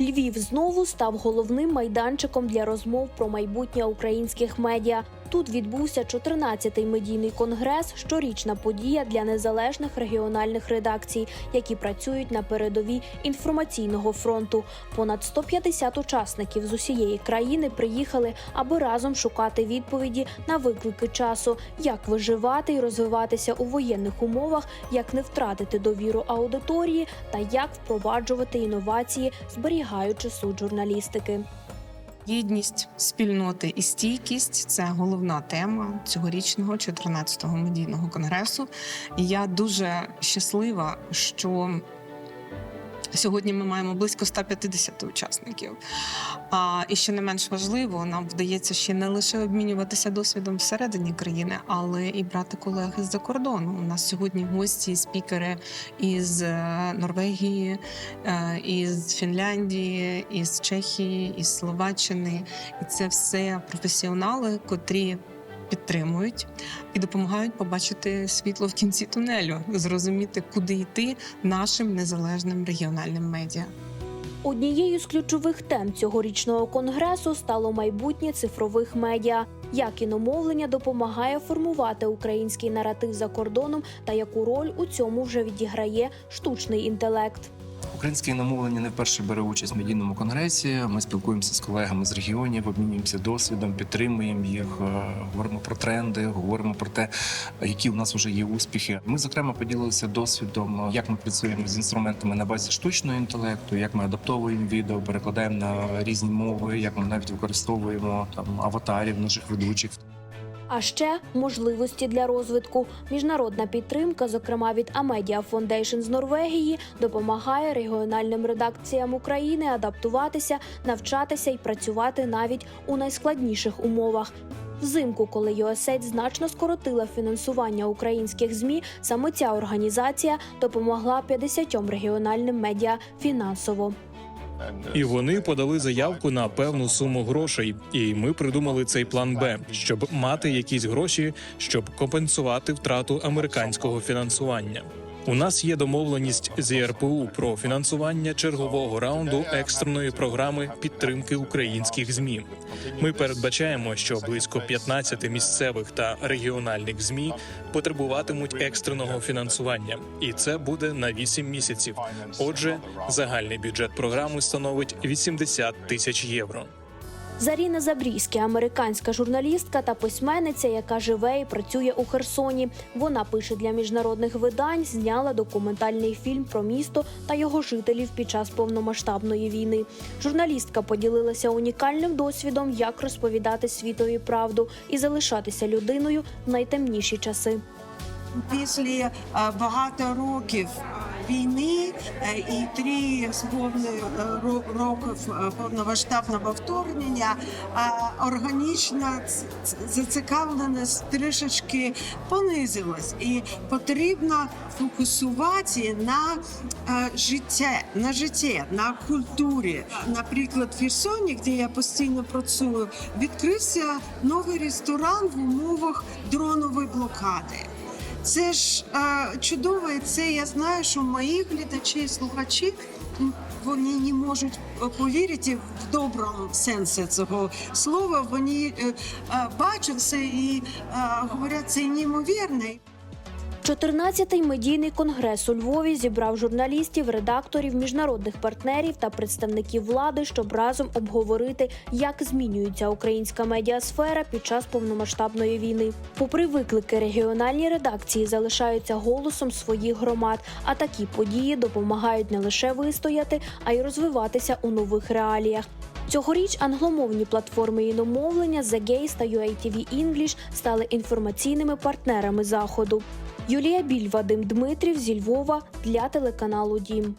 Львів знову став головним майданчиком для розмов про майбутнє українських медіа. Тут відбувся 14-й медійний конгрес, щорічна подія для незалежних регіональних редакцій, які працюють на передовій інформаційного фронту. Понад 150 учасників з усієї країни приїхали, аби разом шукати відповіді на виклики часу, як виживати і розвиватися у воєнних умовах, як не втратити довіру аудиторії та як впроваджувати інновації, зберігаючи суть журналістики. Єдність спільноти і стійкість це головна тема цьогорічного 14-го медійного конгресу. І я дуже щаслива, що сьогодні ми маємо близько 150 учасників. А і що не менш важливо, нам вдається ще не лише обмінюватися досвідом всередині країни, але і брати колег з-за кордону. У нас сьогодні гості, спікери із е, Норвегії, е, із Фінляндії, із Чехії, із Словаччини. І це все професіонали, котрі підтримують і допомагають побачити світло в кінці тунелю, зрозуміти, куди йти нашим незалежним регіональним медіа. Однією з ключових тем цьогорічного конгресу стало майбутнє цифрових медіа. Як іномовлення допомагає формувати український наратив за кордоном та яку роль у цьому вже відіграє штучний інтелект. Українське намовлення не вперше бере участь в медійному конгресі. Ми спілкуємося з колегами з регіонів, обмінюємося досвідом, підтримуємо їх, е, говоримо про тренди, говоримо про те, які у нас вже є успіхи. Ми зокрема поділилися досвідом, як ми працюємо з інструментами на базі штучного інтелекту, як ми адаптовуємо відео, перекладаємо на різні мови, як ми навіть використовуємо там аватарів наших ведучих. А ще можливості для розвитку. Міжнародна підтримка, зокрема від Amedia Foundation з Норвегії, допомагає регіональним редакціям України адаптуватися, навчатися і працювати навіть у найскладніших умовах. Взимку, коли USAID значно скоротила фінансування українських змі, саме ця організація допомогла 50 регіональним медіа фінансово. І вони подали заявку на певну суму грошей. І ми придумали цей план Б, щоб мати якісь гроші, щоб компенсувати втрату американського фінансування. У нас є домовленість з ЄРПУ про фінансування чергового раунду екстреної програми підтримки українських змі. Ми передбачаємо, що близько 15 місцевих та регіональних змі потребуватимуть екстреного фінансування, і це буде на 8 місяців. Отже, загальний бюджет програми становить 80 тисяч євро. Заріна Забрійська, американська журналістка та письменниця, яка живе і працює у Херсоні. Вона пише для міжнародних видань, зняла документальний фільм про місто та його жителів під час повномасштабної війни. Журналістка поділилася унікальним досвідом, як розповідати світові правду і залишатися людиною в найтемніші часи. після е, багато років війни е, і три з повною е, років е, повномасштабного вторгнення органічна зацікавленість трішечки понизилась, і потрібно фокусувати на життя, на житті, на культурі. Наприклад, в Херсоні, де я постійно працюю, відкрився новий ресторан в умовах дронової блокади. Це ж а, чудово, і це я знаю, що мої глядачі і слухачі вони не можуть е, повірити в доброму сенсі цього слова. Вони е, е, бачать це і а, говорять, це неймовірно. 14-й медійний конгрес у Львові зібрав журналістів, редакторів, міжнародних партнерів та представників влади, щоб разом обговорити, як змінюється українська медіасфера під час повномасштабної війни. Попри виклики, регіональні редакції залишаються голосом своїх громад, а такі події допомагають не лише вистояти, а й розвиватися у нових реаліях. Цьогоріч англомовні платформи іномовлення The Gaze та UATV English стали інформаційними партнерами заходу. Юлія Біль, Вадим Дмитрів зі Львова для телеканалу Дім.